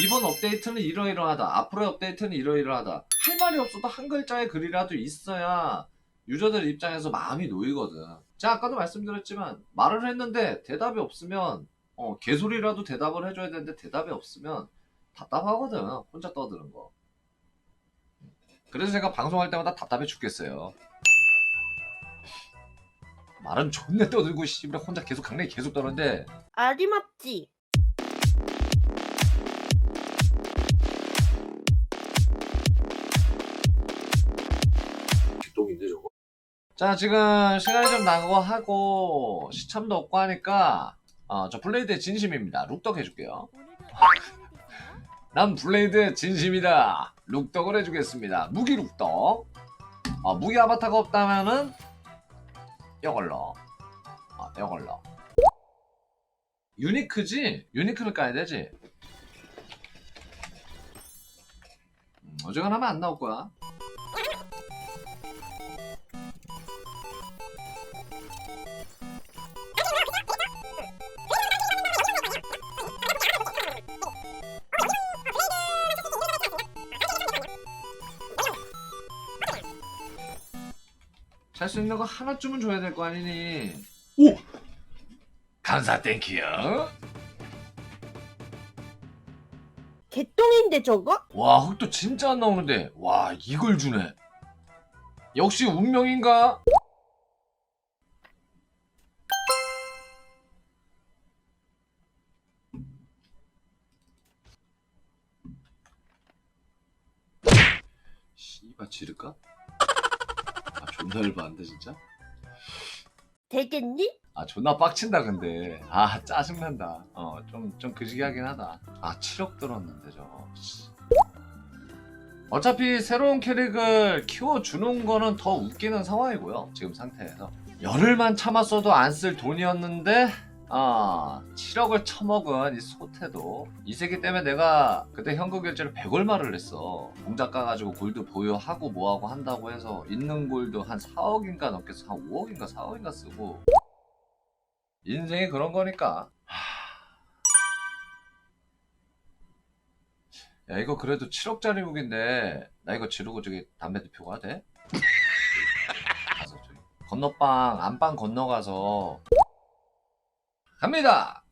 이번 업데이트는 이러이러하다. 앞으로의 업데이트는 이러이러하다. 할 말이 없어도 한 글자의 글이라도 있어야 유저들 입장에서 마음이 놓이거든. 제가 아까도 말씀드렸지만 말을 했는데 대답이 없으면 어, 개소리라도 대답을 해줘야 되는데 대답이 없으면 답답하거든. 혼자 떠드는 거. 그래서 제가 방송할 때마다 답답해 죽겠어요. 말은 존내 떠들고 씨발 혼자 계속 강냉이 계속 떠는데 아리 맞지? 자 지금 시간이 좀 나고 하고 시참도 없고 하니까 어, 저 블레이드의 진심입니다. 룩덕 해줄게요. 난 블레이드의 진심이다. 룩덕을 해주겠습니다. 무기 룩덕. 어, 무기 아바타가 없다면은 이걸로. 어, 이걸로. 유니크지? 유니크를 까야 되지? 음, 어지간하면 안 나올 거야. 살수 있는 거 하나쯤은 줘야 될 거 아니니? 오! 감사 땡큐요. 개똥인데 저거? 와 흙도 진짜 안 나오는데 와 이걸 주네. 역시 운명인가? 씨발 지를까? 아 존나 열받는데 진짜? 되겠니? 아 존나 빡친다 근데 아 짜증난다 어 좀좀 그지게 하긴 하다 아 7억 들었는데 저거 씨. 어차피 새로운 캐릭을 키워주는 거는 더 웃기는 상황이고요 지금 상태에서 열흘만 참았어도 안 쓸 돈이었는데 아 7억을 처먹은 이 소태도 이 새끼 때문에 내가 그때 현금 결제를 100얼마를 했어 공작 가가지고 골드 보유하고 뭐하고 한다고 해서 있는 골드 한 4억인가 넘게 한 5억인가 4억인가 쓰고 인생이 그런 거니까. 야 이거 그래도 7억짜리 무기인데 나 이거 지르고 저기 담배 대표가 돼? 가서 저기 건너방 안방 건너가서 갑니다.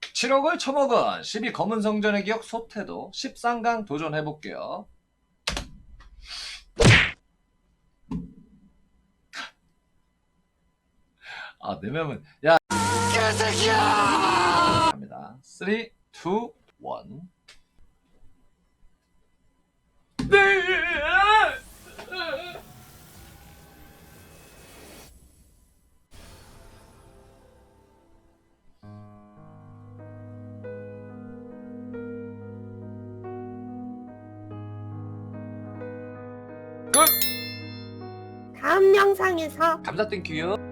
7억을 처먹은 12 검은 성전의 기억 소태도 13강 도전해볼게요. 아 내면은 야 개새끼야! 갑니다. 3, 2, 1. 네! 다음 영상에서 감사 땡큐요.